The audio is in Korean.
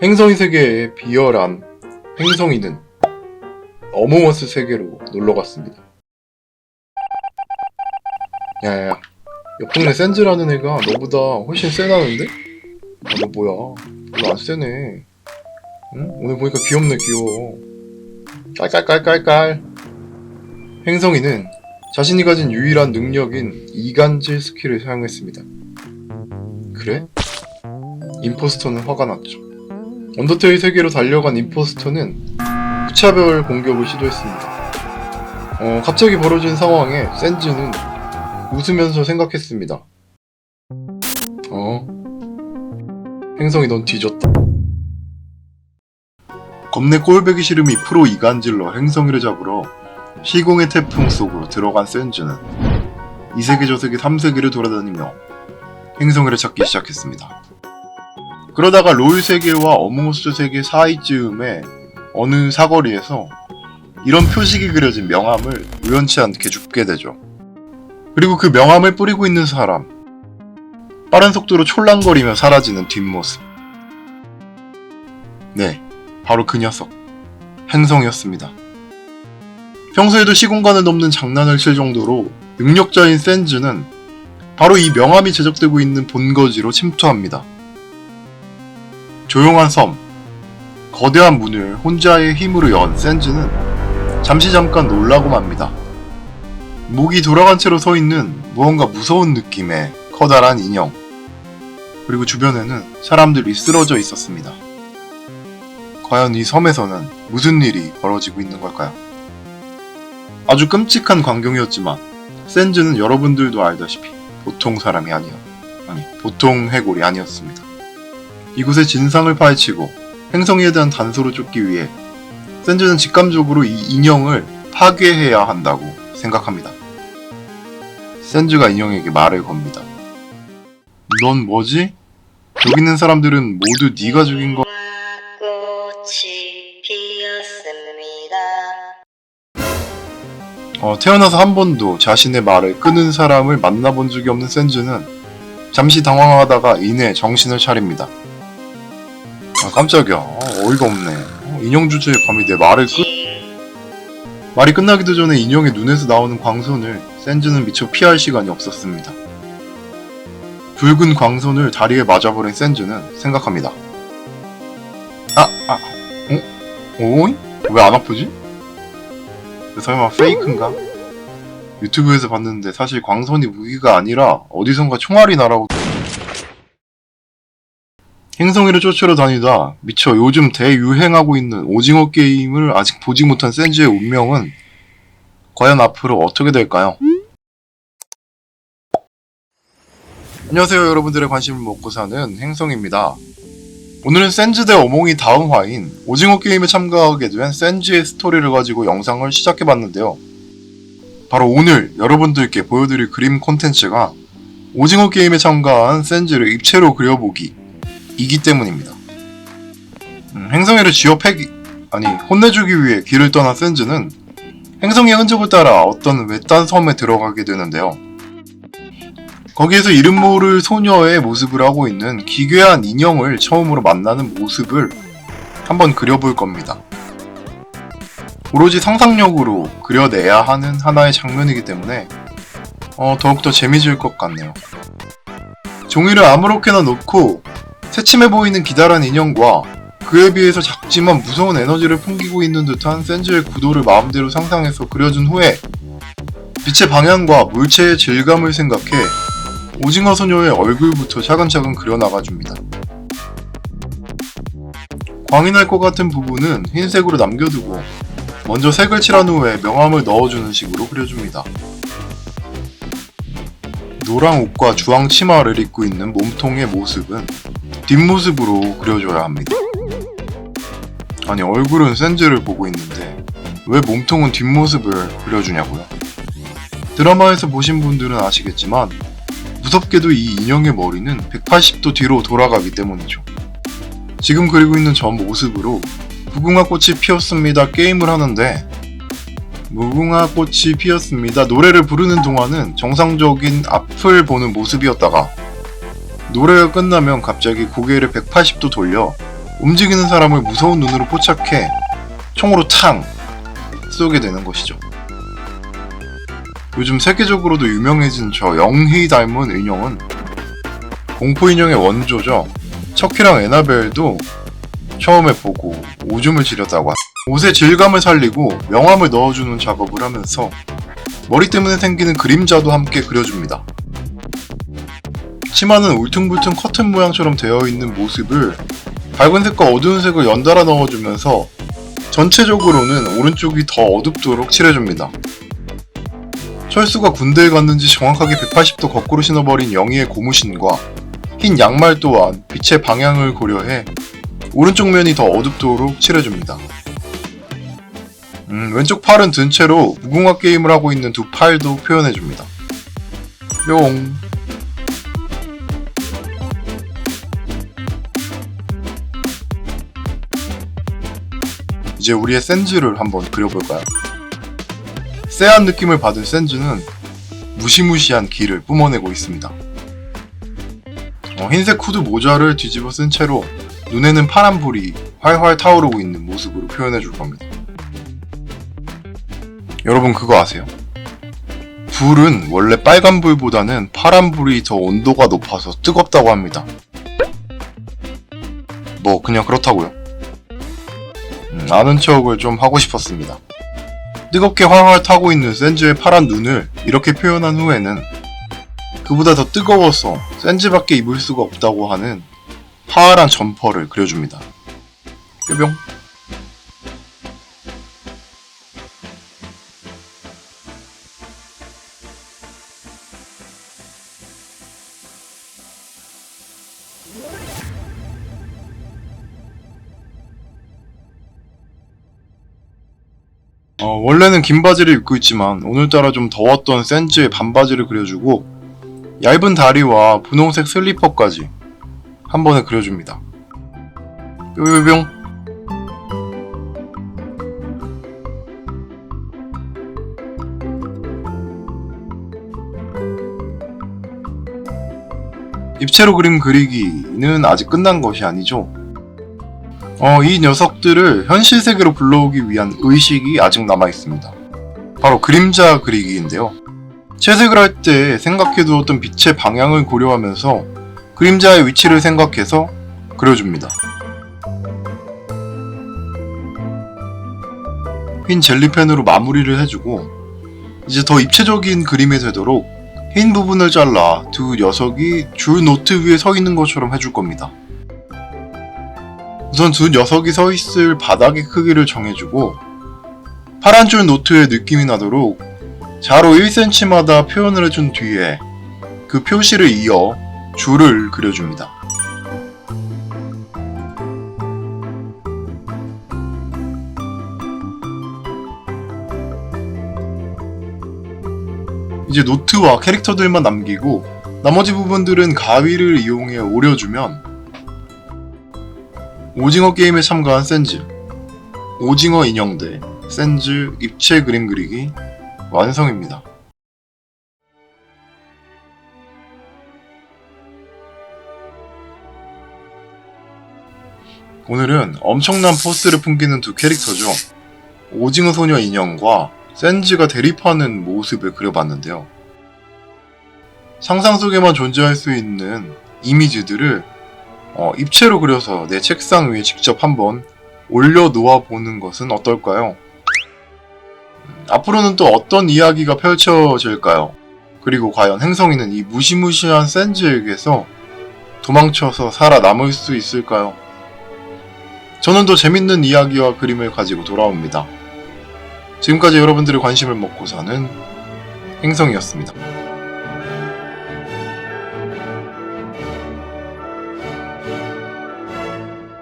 행성이 세계의 비열한 행성이는 어몽어스 세계로 놀러 갔습니다. 야야야, 옆 동네 센즈라는 애가 너보다 훨씬 세다는데? 아, 너 뭐야? 별로 안 세네. 응? 오늘 보니까 귀엽네, 귀여워. 깔깔깔깔깔. 행성이는 자신이 가진 유일한 능력인 이간질 스킬을 사용했습니다. 그래? 임포스터는 화가 났죠. 언더테일 세계로 달려간 임포스터는 무차별 공격을 시도했습니다. 어, 갑자기 벌어진 상황에 센즈는 웃으면서 생각했습니다. 어? 행성이 넌 뒤졌다. 겁내 꼴배기 싫음이 프로 이간질러 행성이를 잡으러 시공의 태풍 속으로 들어간 센즈는 이 세계 저 세계 3세계를 돌아다니며 행성이를 찾기 시작했습니다. 그러다가 롤 세계와 어몽어스 세계 사이쯤에 어느 사거리에서 이런 표식이 그려진 명함을 우연치 않게 줍게 되죠. 그리고 그 명함을 뿌리고 있는 사람. 빠른 속도로 촐랑거리며 사라지는 뒷모습. 네, 바로 그 녀석. 행성이었습니다. 평소에도 시공간을 넘는 장난을 칠 정도로 능력자인 센즈는 바로 이 명함이 제작되고 있는 본거지로 침투합니다. 조용한 섬, 거대한 문을 혼자의 힘으로 연 센즈는 잠시 잠깐 놀라고 맙니다. 목이 돌아간 채로 서 있는 무언가 무서운 느낌의 커다란 인형. 그리고 주변에는 사람들이 쓰러져 있었습니다. 과연 이 섬에서는 무슨 일이 벌어지고 있는 걸까요? 아주 끔찍한 광경이었지만 센즈는 여러분들도 알다시피 보통 사람이 아니었, 아니 보통 해골이 아니었습니다. 이곳의 진상을 파헤치고 행성이에 대한 단서를 쫓기 위해 센즈는 직감적으로 이 인형을 파괴해야 한다고 생각합니다. 센즈가 인형에게 말을 겁니다. 넌 뭐지? 여기 있는 사람들은 모두 네가 죽인 거. 어, 태어나서 한 번도 자신의 말을 끊은 사람을 만나본 적이 없는 센즈는 잠시 당황하다가 이내 정신을 차립니다. 아 깜짝이야. 어, 어이가 없네. 어, 인형 주제에 감히 내 말을 끊... 말이 끝나기도 전에 인형의 눈에서 나오는 광선을 센즈는 미처 피할 시간이 없었습니다. 붉은 광선을 다리에 맞아버린 센즈는 생각합니다. 아, 아, 어? 오이? 왜안 아프지? 설마 페이크인가? 유튜브에서 봤는데 사실 광선이 무기가 아니라 어디선가 총알이 날아오고 행성이를 쫓으러 다니다 미처 요즘 대유행하고 있는 오징어 게임을 아직 보지 못한 센즈의 운명은 과연 앞으로 어떻게 될까요? 안녕하세요 여러분들의 관심을 먹고 사는 행성입니다. 오늘은 센즈 대 어몽이 다음 화인 오징어 게임에 참가하게 된 센즈의 스토리를 가지고 영상을 시작해봤는데요. 바로 오늘 여러분들께 보여드릴 그림 콘텐츠가 오징어 게임에 참가한 센즈를 입체로 그려보기 이기 때문입니다. 음, 행성이를 지어패기 아니 혼내주기 위해 길을 떠난 센즈는 행성의 흔적을 따라 어떤 외딴 섬에 들어가게 되는데요. 거기에서 이름 모를 소녀의 모습을 하고 있는 기괴한 인형을 처음으로 만나는 모습을 한번 그려볼 겁니다. 오로지 상상력으로 그려내야 하는 하나의 장면이기 때문에 어, 더욱더 재미질 것 같네요. 종이를 아무렇게나 놓고 새침해 보이는 기다란 인형과 그에 비해서 작지만 무서운 에너지를 풍기고 있는 듯한 센즈의 구도를 마음대로 상상해서 그려준 후에 빛의 방향과 물체의 질감을 생각해 오징어 소녀의 얼굴부터 차근차근 그려나가줍니다. 광이 날 것 같은 부분은 흰색으로 남겨두고 먼저 색을 칠한 후에 명암을 넣어주는 식으로 그려줍니다. 노랑 옷과 주황 치마를 입고 있는 몸통의 모습은 뒷모습으로 그려줘야 합니다. 아니 얼굴은 센즈를 보고 있는데 왜 몸통은 뒷모습을 그려주냐고요? 드라마에서 보신 분들은 아시겠지만 무섭게도 이 인형의 머리는 180도 뒤로 돌아가기 때문이죠. 지금 그리고 있는 저 모습으로 무궁화 꽃이 피었습니다 게임을 하는데 무궁화 꽃이 피었습니다 노래를 부르는 동안은 정상적인 앞을 보는 모습이었다가 노래가 끝나면 갑자기 고개를 180도 돌려 움직이는 사람을 무서운 눈으로 포착해 총으로 탕 쏘게 되는 것이죠. 요즘 세계적으로도 유명해진 저 영희 닮은 인형은 공포 인형의 원조죠. 척키랑 에나벨도 처음에 보고 오줌을 지렸다고 하- 옷의 질감을 살리고 명암을 넣어주는 작업을 하면서 머리 때문에 생기는 그림자도 함께 그려줍니다. 치마는 울퉁불퉁 커튼 모양처럼 되어 있는 모습을 밝은 색과 어두운 색을 연달아 넣어주면서 전체적으로는 오른쪽이 더 어둡도록 칠해줍니다. 철수가 군대에 갔는지 정확하게 180도 거꾸로 신어버린 영희의 고무신과 흰 양말 또한 빛의 방향을 고려해 오른쪽 면이 더 어둡도록 칠해줍니다. 음, 왼쪽 팔은 든 채로 무궁화 게임을 하고 있는 두 팔도 표현해줍니다. 뿅. 이제 우리의 센즈를 한번 그려볼까요? 쎄한 느낌을 받은 센즈는 무시무시한 기를 뿜어내고 있습니다. 어, 흰색 후드 모자를 뒤집어 쓴 채로 눈에는 파란 불이 활활 타오르고 있는 모습으로 표현해 줄 겁니다. 여러분 그거 아세요? 불은 원래 빨간 불보다는 파란 불이 더 온도가 높아서 뜨겁다고 합니다. 뭐 그냥 그렇다고요. 음, 아는 척을 좀 하고 싶었습니다. 뜨겁게 활활 타고 있는 센즈의 파란 눈을 이렇게 표현한 후에는 그보다 더 뜨거워서 센즈밖에 입을 수가 없다고 하는 파란 점퍼를 그려줍니다. 뾰병. 어, 원래는 긴 바지를 입고 있지만 오늘따라 좀 더웠던 센즈의 반바지를 그려주고 얇은 다리와 분홍색 슬리퍼까지 한 번에 그려줍니다. 뾰뾰뿅 입체로 그림 그리기는 아직 끝난 것이 아니죠. 어, 이 녀석들을 현실 세계로 불러오기 위한 의식이 아직 남아 있습니다. 바로 그림자 그리기인데요. 채색을 할 때 생각해두었던 빛의 방향을 고려하면서 그림자의 위치를 생각해서 그려줍니다. 흰 젤리펜으로 마무리를 해주고 이제 더 입체적인 그림이 되도록 흰 부분을 잘라 두 녀석이 줄 노트 위에 서 있는 것처럼 해줄 겁니다. 우선 두 녀석이 서 있을 바닥의 크기를 정해주고 파란 줄 노트의 느낌이 나도록 자로 1cm마다 표현을 해준 뒤에 그 표시를 이어 줄을 그려줍니다. 이제 노트와 캐릭터들만 남기고 나머지 부분들은 가위를 이용해 오려주면 오징어 게임에 참가한 센즈 오징어 인형 대 센즈 입체 그림 그리기 완성입니다. 오늘은 엄청난 포스를 풍기는 두 캐릭터죠. 오징어 소녀 인형과 센즈가 대립하는 모습을 그려봤는데요. 상상 속에만 존재할 수 있는 이미지들을 어, 입체로 그려서 내 책상 위에 직접 한번 올려놓아 보는 것은 어떨까요? 음, 앞으로는 또 어떤 이야기가 펼쳐질까요? 그리고 과연 행성이는 이 무시무시한 센즈에게서 도망쳐서 살아남을 수 있을까요? 저는 더 재밌는 이야기와 그림을 가지고 돌아옵니다. 지금까지 여러분들의 관심을 먹고 사는 행성이었습니다.